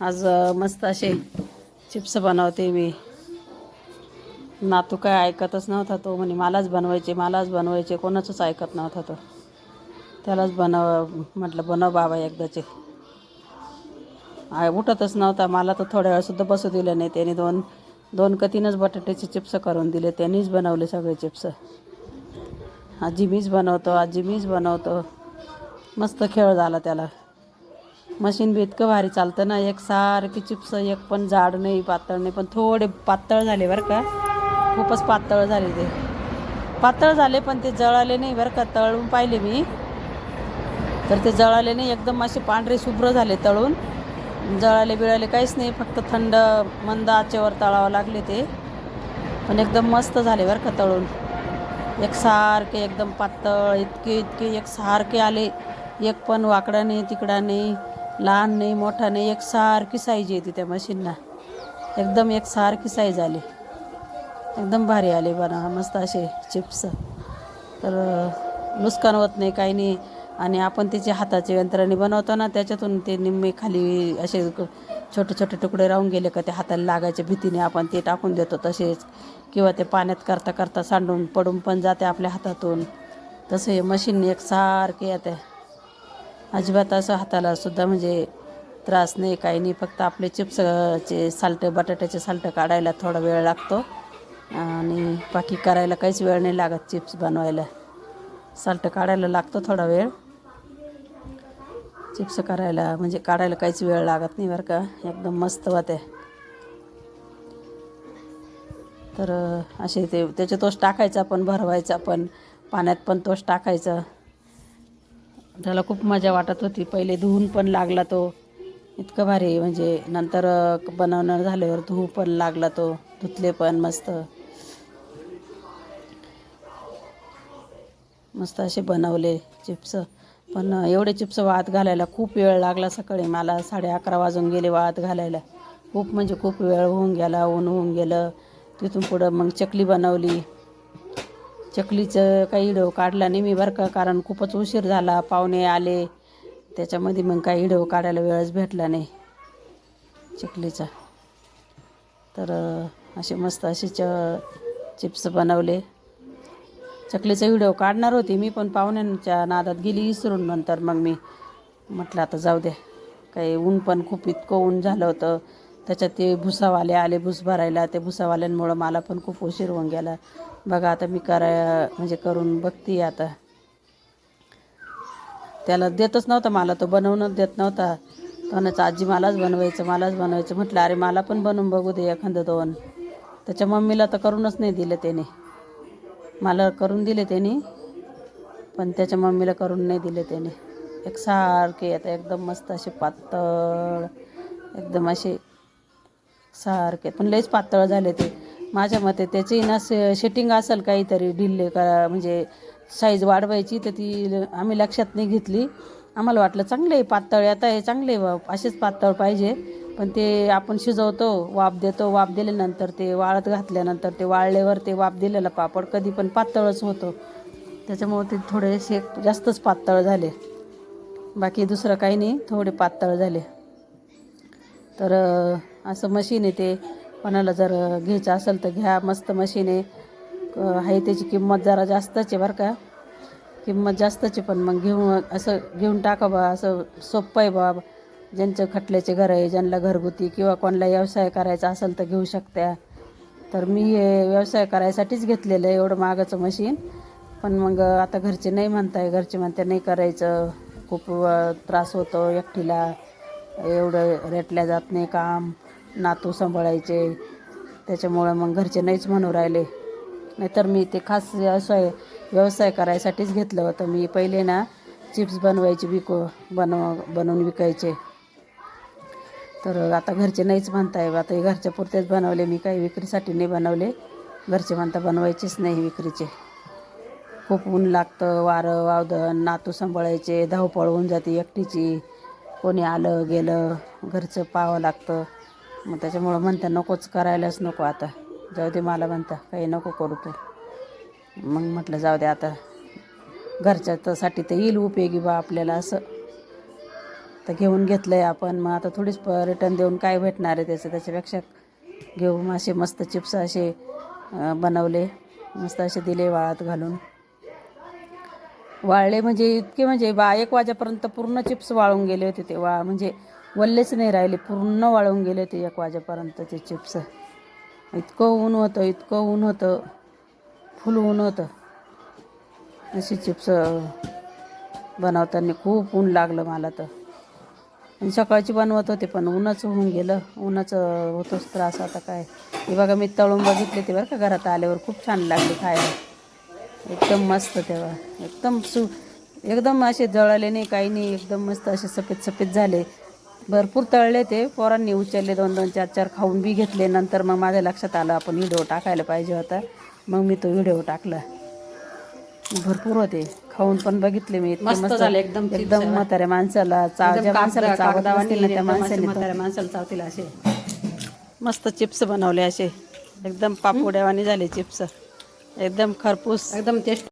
आज मस्त असे चिप्स बनवते मी. नातू काय ऐकतच नव्हता तो म्हणे मलाच बनवायचे मलाच बनवायचे कोणाचंच ऐकत नव्हता तो. त्यालाच बनव म्हटलं बनव बाबा एकदाचे. आय उठतच नव्हता मला तर थोड्या वेळसुद्धा बसू दिलं नाही. त्याने दोन दोन का तीनच बटाट्याचे चिप्स करून दिले. त्यांनीच बनवले सगळे चिप्स. आजी मीच बनवतो आजी मीच बनवतो. मस्त खेळ झाला त्याला. मशीन बी इतकं भारी चालतं ना एक सारखी चिप्स एक पण जाड नाही पातळ नाही पण थोडे पातळ झाले बरं का. खूपच पातळ झाले ते. पातळ झाले पण ते जळाले नाही बरं का तळून पाहिले मी. तर ते जळाले नाही एकदम असे पांढरे शुभ्र झाले तळून. जळाले बिळाले काहीच नाही फक्त थंड मंद आचेवर तळावं लागले ते. पण एकदम मस्त झाले बरं का तळून. एकसारखे एकदम पातळ इतके इतके एकसारखे आले. एक पण वाकडा नाही तिकडा नाही. लहान नाही मोठा नाही एकसारखी साईज येते त्या मशीनना एकदम एकसारखी साईज आली. एकदम भारी आले बना मस्त असे चिप्स तर नुकसान होत नाही काही नाही. आणि आपण त्याचे हाताचे यंत्राने बनवतो ना त्याच्यातून ते निम्मे खाली असे छोटे छोटे तुकडे राहून गेले का ते हाताला लागायच्या भीतीने आपण ते टाकून देतो तसेच. किंवा ते पाण्यात करता करता सांडून पडून पण जाते आपल्या हातातून. तसं हे मशीन एकसारखे येते. अजिबात असं हाताला सुद्धा म्हणजे त्रास नाही काही नाही. फक्त आपले चिप्सचे साल्टं बटाट्याचे साल्टं काढायला थोडा वेळ लागतो. आणि बाकी करायला काहीच वेळ नाही लागत चिप्स बनवायला. साल्टं काढायला लागतो थोडा वेळ. चिप्स करायला म्हणजे काढायला काहीच वेळ लागत नाही बरं का. एकदम मस्त होते. तर असे ते त्याचे तोच टाकायचा पण भरवायचा पण. पाण्यात पण तोच टाकायचा. त्याला खूप मजा वाटत होती. पहिले धुवून पण लागला तो. इतकं भारी म्हणजे नंतर बनवणं झाल्यावर धुवू पण लागला तो. धुतले पण मस्त. मस्त असे बनवले चिप्स. पण एवढे चिप्स वाहत घालायला खूप वेळ लागला सकाळी. मला साडे अकरा वाजून गेले वाहत घालायला. खूप म्हणजे खूप वेळ होऊन गेला ऊन होऊन गेलं. तिथून पुढं मग चकली बनवली. चकलीचं काही इडव काढला नाही मी बरं का कारण खूपच उशीर झाला पाहुणे आले. त्याच्यामध्ये मग काही इडव काढायला वेळच भेटला नाही चकलीचा. तर असे मस्त असे च चिप्स बनवले. चकलीचा व्हिडिओ काढणार होती मी पण पाहुण्यांच्या नादात गेली विसरून नंतर मग मी. म्हटलं आता जाऊ द्या. काही ऊन पण खूप इतकं ऊन झालं होतं. त्याच्यात ते भुसावाले आले भुस भरायला. ते भुसावाल्यांमुळं मला पण खूप उशीर होऊन गेला. बघा आता मी करा म्हणजे करून बघते आता. त्याला देतच नव्हता मला तो बनवूनच देत नव्हता. तो आजी मलाच बनवायचं मलाच बनवायचं. म्हटलं अरे मला पण बनवून बघू दे एखादं दोन. त्याच्या मम्मीला तर करूनच नाही दिलं त्याने. मला करून दिले त्याने पण त्याच्या मम्मीला करून नाही दिले त्याने. एक सारखे आता एकदम मस्त असे पातळ एकदम असे सारखे. पण लईच पातळ झाले ते. माझ्या मते त्याची ना से सेटिंग असेल काहीतरी ढिल्ले का म्हणजे साईज वाढवायची तर ती आम्ही लक्षात नाही घेतली. आम्हाला वाटलं चांगलं आहे पातळ आता हे चांगले आहे असेच पातळ पाहिजे. पण ते आपण शिजवतो वाफ देतो वाफ दिल्यानंतर ते वाळत घातल्यानंतर ते वाळल्यावर ते वाफ दिलेला पापड कधी पण पातळच होतो. त्याच्यामुळे ते थोडेसे जास्तच पातळ झाले. बाकी दुसरं काही नाही थोडे पातळ झाले. तर असं मशीन आहे ते. कोणाला जर घ्यायचं असेल तर घ्या मस्त मशीन आहे. क- आहे त्याची किंमत जरा जास्तच आहे बरं का. किंमत जास्तच आहे पण मग घेऊन असं घेऊन टाका बा असं सोपं आहे बा ज्यांचं खटल्याचे घर आहे ज्यांना घरगुती किंवा कोणाला व्यवसाय करायचा असेल तर घेऊ शकत्या. तर मी हे व्यवसाय करायसाठीच घेतलेलं आहे एवढं मागाचं मशीन. पण मग आता घरचे नाही म्हणताय घरचे म्हणते नाही करायचं. खूप त्रास होतो एकटीला. एवढं रेटल्या जात नाही काम. नातू सांभाळायचे. त्याच्यामुळं मग घरचे नाहीच म्हणू राहिले. नाहीतर मी ते खास व्यवसाय व्यवसाय करायसाठीच घेतलं होतं. मी पहिले ना चिप्स बनवायचे विको बनव बनवून विकायचे. तर आता घरचे नाहीच म्हणताय. आता हे घरच्या पुरतेच बनवले. मी काही विक्रीसाठी नाही बनवले. घरचे म्हणता बनवायचेच नाही विक्रीचे. खूप ऊन लागतं वारं वावदन नातू सांभाळायचे धावपळ होऊन जाते एकटीची. कोणी आलं गेलं घरचं पाहावं लागतं. मग त्याच्यामुळं म्हणता नकोच करायलाच नको आता. जाऊ दे मला म्हणता काही नको करू तू. मग म्हटलं जाऊ दे आता. घरच्यासाठी तर येईल उपयोगी बा आपल्याला असं. तर घेऊन घेतलं आहे आपण. मग आता थोडीच रिटर्न देऊन काय भेटणार आहे त्याचं? त्याच्यापेक्षा घेऊ मग असे मस्त चिप्स असे बनवले. मस्त असे दिले वाळात घालून. वाळले म्हणजे इतके म्हणजे बा एक वाजेपर्यंत पूर्ण चिप्स वाळून गेले होते ते वा म्हणजे वल्लेच नाही राहिले पूर्ण वाळून गेले ते एक वाजेपर्यंत ते चिप्स. इतकं ऊन होतं इतकं ऊन होतं फुल ऊन होतं. अशी चिप्स बनवताना खूप ऊन लागलं मला तर. आणि सकाळची बनवत होते पण ऊनच होऊन गेलं ऊनच होतोच त्रास आता काय. हे बघा मी तळून बघितले ते बरं का घरात आल्यावर खूप छान लागले खायला. एकदम मस्त तेव्हा एकदम सु एकदम असे जळाले नाही काही नाही एकदम मस्त असे सफेद सफेद झाले. भरपूर तळले ते. पोरांनी उचलले दोन दोन चार चार खाऊन बी घेतले. नंतर मग माझ्या लक्षात आलं आपण व्हिडिओ टाकायला पाहिजे होता. मग मी तो व्हिडिओ टाकला. भरपूर होते. खाऊन पण बघितले मी. मस्त झाले एकदम एकदम. म्हाताऱ्या माणसाला चाव ज्या माणसाला चावत नसतील ना त्या माणसाने म्हाताऱ्या माणसाला चावतील असे. मस्त चिप्स बनवले असे. एकदम पापोड्यावानी झाले चिप्स. एकदम खरपूस. एकदम टेस्ट